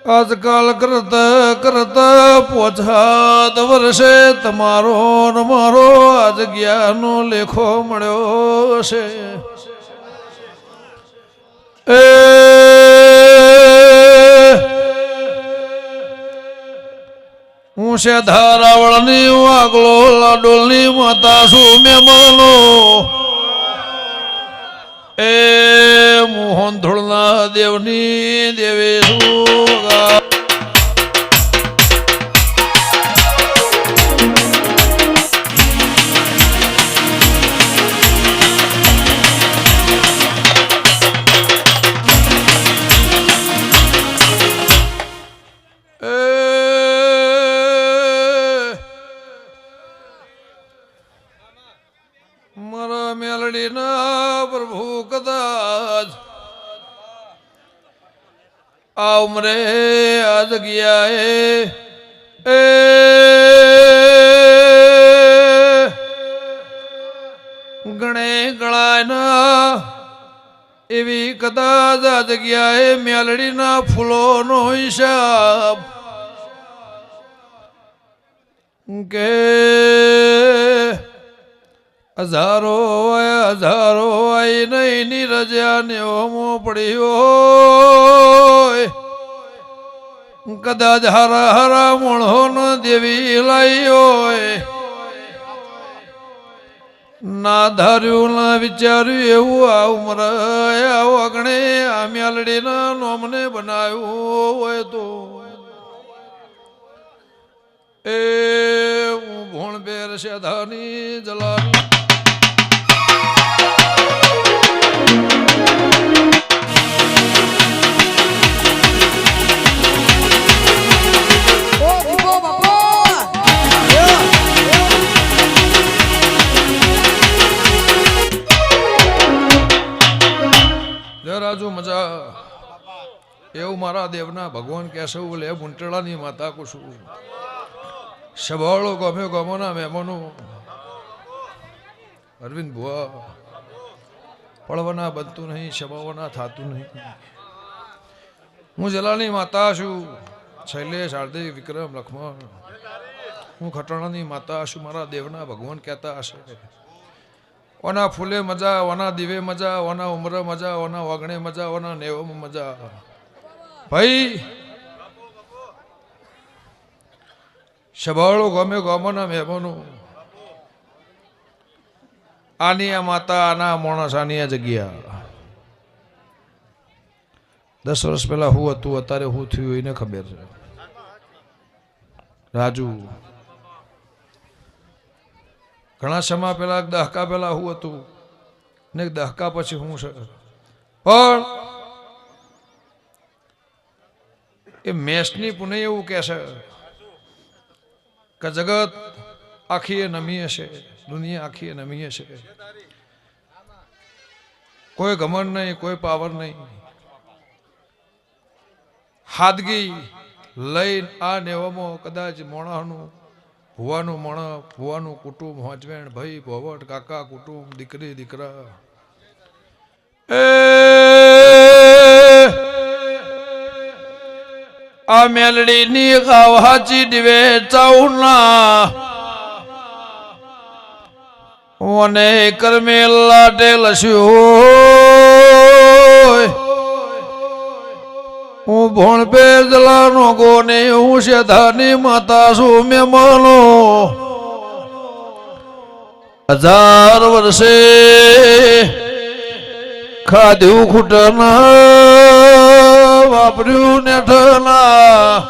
આજકાલ કરતા કરતા પોછાત વર્ષે તમારો મારો આ જગ્યાનો લેખો મળ્યો છે એ હું છે ધારાવળની વાગલો લાડોલની માતા છું મહેમાનો એ મોહન ધોળના દેવની દેવે સુગા. આ ઉમરે આ જગ્યાએ એ ગણે ગળાયના એવી કદાચ આ જગ્યાએ મેલડીના ફૂલોનો હિસાબ. કે હજારો હજારો હોય નહીં ની રજા ને ઓમો પડ્યો કદાચ હર હર મોણો ન દેવી લાઈ હોય ના ધાર્યું, ના વિચાર્યું, એવું આ ઉમર આ વગણે આ મ્યાલડીના નોમને બનાવ્યું હોય તો. એ હું ભોણ બેર શેધાની જલાની એવું મારા દેવના ભગવાન કહેશે લે મુંટળાની માતા કુશું સભાળો ગમે ગમોના મહેમાનો. અરવિંદ ભુવા પડવાના બનતું નહીં સભાવના થતું નહીં. હું જલાની માતા છું, શૈલેષ, હાર્દિક, વિક્રમ લક્ષ્મણ હું ખટાણાની માતા છું, મારા દેવના ભગવાન કહેતા હશે. ઓના ફૂલે મજા, ઓના દીવે મજા, ઓના ઉમરે મજા, ઓના વગણે મજા, ઓના નેવમાં મજા. ભાઈ સભાળો ગમે ગમોના મહેમાનો. આની આ માતા, આના માણસ, આની આ જગ્યા. દસ વર્ષ પહેલા હું હતું, અત્યારે હું થયું એને ખબર છે. રાજુ, ઘણા સમય પહેલા દહકા પહેલા હું હતું. ને દહકા પછી હું છે પણ એ મેષની પુને એવું કહે છે કે જગત આખી એ નમી હશે, દુનિયા આખી એ નમી હશે. કોઈ ઘમંડ નહીં, કોઈ પાવર નહીં. હાદગી લઈને આ નેવામાં કદાચ મોણાનું, ભુવાનું મણ, ભુવાનું કુટુંબ, હોંચવેણ ભાઈ, ભોવટ કાકા, કુટુંબ, દીકરી, દીકરા. આ મેલડીની ખાવાચી દિવે ચાઉના મને કરમેલા ટેલસ્યું હું ભણ પે જલાનો ગોને હું શેધાની માતા છું મહેમાનો હજાર વર્ષે ખાધ્યું ખૂટના વાપર્યું નેઠના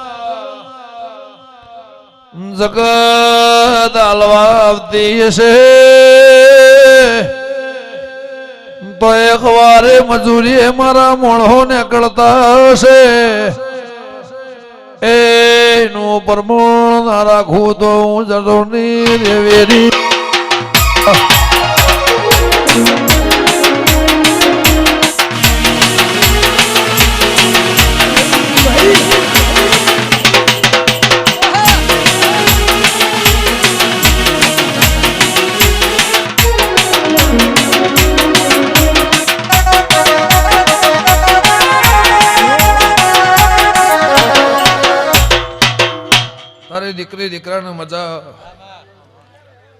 જગત હાલવા આવતી હશે. તો એક વારે મજૂરી મારા મોણો નીકળતા હશે. એનું પ્રમાણ ના રાખું તો હું જતો ની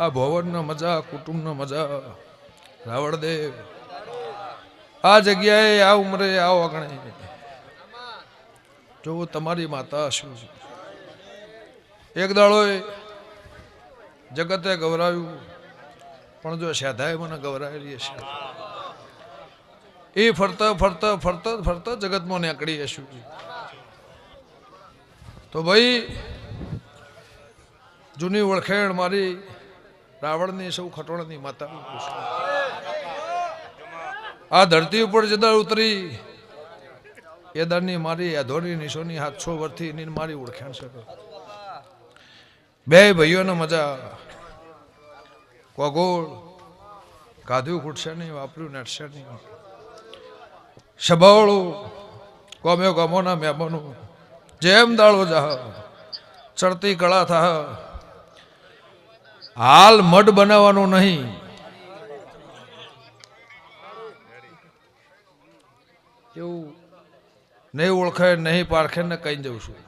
આ ભવનનો મજા, કુટુંબના મજા. રાવણદેવ આ જગ્યાએ, આ ઉંમરે, આ વગણે. જો તમારી માતા શું? છે એક દાડોએ જગતે ગવરાવ્યું પણ જો શ્રદ્ધાએ મને ગવરાયેલી હશે? એ ફરતા ફરતા ફરતા ફરતા જગતમાં નીકળી હશું. તો ભાઈ, જૂની ઓળખેણ મારી રાવણની સૌ ખટોળની માતા. આ ધરતી ઉપર જદા ઉતરી, એ દારની મારી અધોની નિશોની હાથસો વર્ષથી એની મારી ઓળખાણ છે. બે ભાઈઓને મજા. કોગોળ કાધું ખૂટશે નહીં વાપર્યું નડશે નહીં સભાવાળું કોમ્યો ગમોના મહેમાનો જેમ દાળો જાહ, ચડતી કળા થાહ હાલ મઢ બનાવવાનું નહીં. એવું નહીં ઓળખે, નહીં પારખે ને કઈ જઉં છું.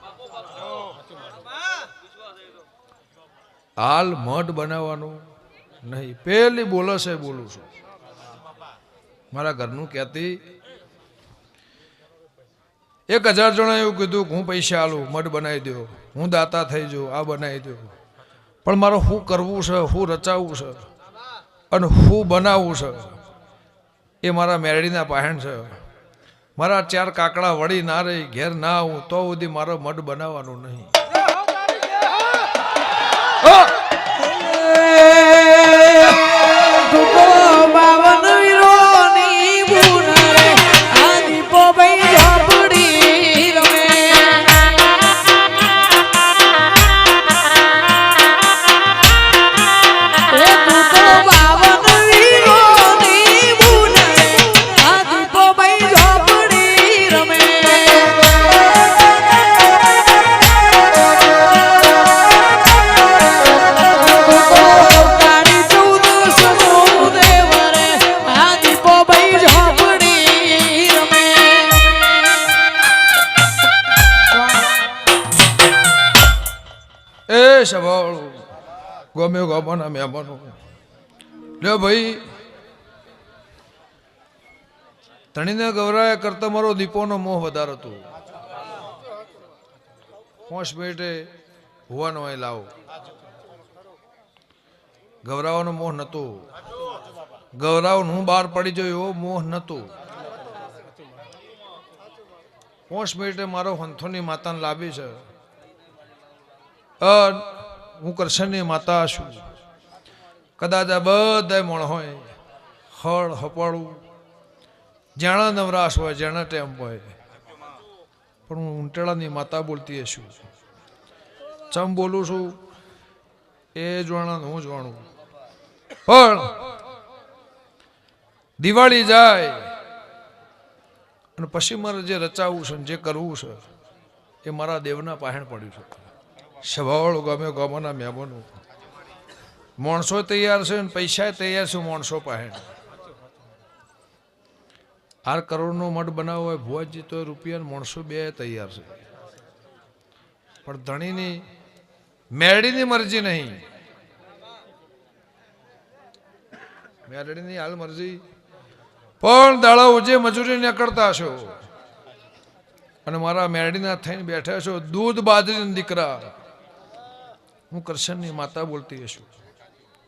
હાલ મઢ બનાવવાનું નહીં. પેલી બોલે છે, બોલું છું. મારા ઘરનું કહેતી, એક હજાર જણા એવું કીધું કે હું પૈસા આલું, મઢ બનાવી દો હું દાતા થઈ જાઉં, આ બનાવી દો પણ મારે શું કરવું છે શું રચાવવું છે અને શું બનાવવું છે એ મારા મેરડીના પાહેણ છે. મારા ચાર કાકડા વળી ના રહી, ઘેર ના આવું, તો સુધી મારો મઢ બનાવવાનું નહીં. એ સવાળું ગમ્યો ગમોના મહેમાનો લ્યો ભાઈ, ધણીને ગૌરાયા કરતા મારો દીપોનો મોહ વધારે હતો. પોંચ મિનિટે હોવાનો અહીં લાવો. ગૌરાવાનો મોહ નતો. ગૌરાવ હું બહાર પડી ગયો એવો મોહ નતો. પોંચ મિનિટે મારો હંથોની માતાને લાવી છે. હું કૃષ્ણની માતા છું કદાચ આ બધા મણ હોય, હળ હપાળું, જાણા નવરાશ હોય, જાણા ટેમ હોય. પણ હું ઊંટેડાની માતા બોલતી છું ચમ બોલું છું? એ જાણા હું જાણું પણ દિવાળી જાય અને પછી મારે જે રચાવવું છે જે કરવું છે, એ મારા દેવના પાહેણ પડ્યું છે. સ્વભાવવાળું ગમે ગમોના મહેમાનો. માણસો તૈયાર છે ને પૈસા તૈયાર છે, માણસો પાસે. આર કરોડનો મઠ બનાવવો હોય, ભુવાજી તો રૂપિયા માણસો બે તૈયાર છે. પણ ધણીની, મેરડીની મરજી નહીં. મેરડીની હાલ મરજી. પણ દાડા ઉજે મજૂરી નીકળતા છો અને મારા મેરડીના થઈને બેઠા છો દૂધ બાજરીના દીકરા. હું કૃષ્ણની માતા બોલતી હશું.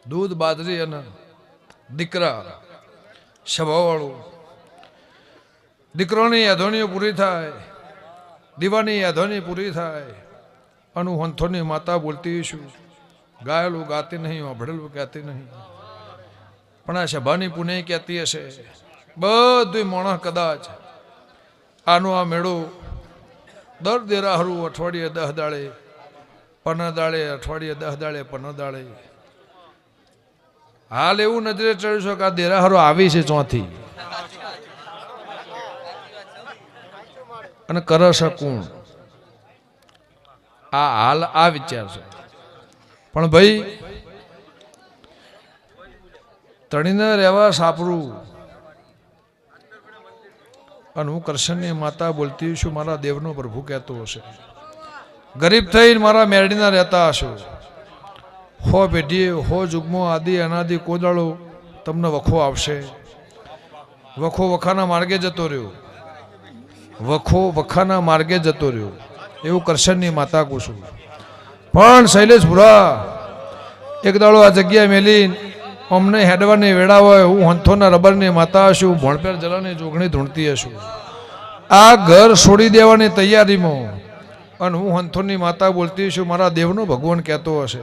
દૂધ, બાજરી અને દીકરા સ્વભાવવાળું દીકરોની યાદોની પૂરી થાય, દીવાની યાદોની પૂરી થાય. અને હું હંથોની માતા બોલતી છું ગાયેલું ગાતી નહીં, વાભળેલું કહેતી નહીં. પણ આ સભાની પુણે કહેતી હશે. બધું માણસ કદાચ આનો આ મેળો દર દેરાહરું અઠવાડિયે દહ દાડે પન દાડે, અઠવાડિયે દહ દાડે પન દાડે. હાલ એવું નજરે ચડ્યું છે કે આ દેરાહરો આવી છે ચોથી. અને કર શકું. આ હાલ આ વિચાર છે. પણ ભાઈ, તણીને રહેવા સાપરું અને હું કૃષ્ણની માતા બોલતી છું, મારા દેવનો પ્રભુ કહેતો હશે. ગરીબ થઈને મારા મેરડીના રહેતા હશો. હો પેઢી હો જુગમો આદિ, અનાદિ, કોદાળો, તમને વખો આવશે. વખો વખાના માર્ગે જતો રહ્યો. વખો વખાના માર્ગે જતો રહ્યો. એવું કરશનની માતા કહું છું. પણ શૈલેષ ભુરા એક દાડો આ જગ્યાએ મેલી, અમને હેડવાની વેળા હોય, હું હંથોના રબરની માતા હશું ભણપેર જલાની જોગણી ધૂણતી હશું. આ ઘર છોડી દેવાની તૈયારીમાં અને હું હંથોની માતા બોલતી છું, મારા દેવનો ભગવાન કહેતો હશે.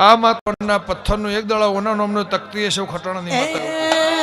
આ માતાના પથ્થરનું એક દડા ઓના નામનો તકતી હશે, ખટાણાની માતા.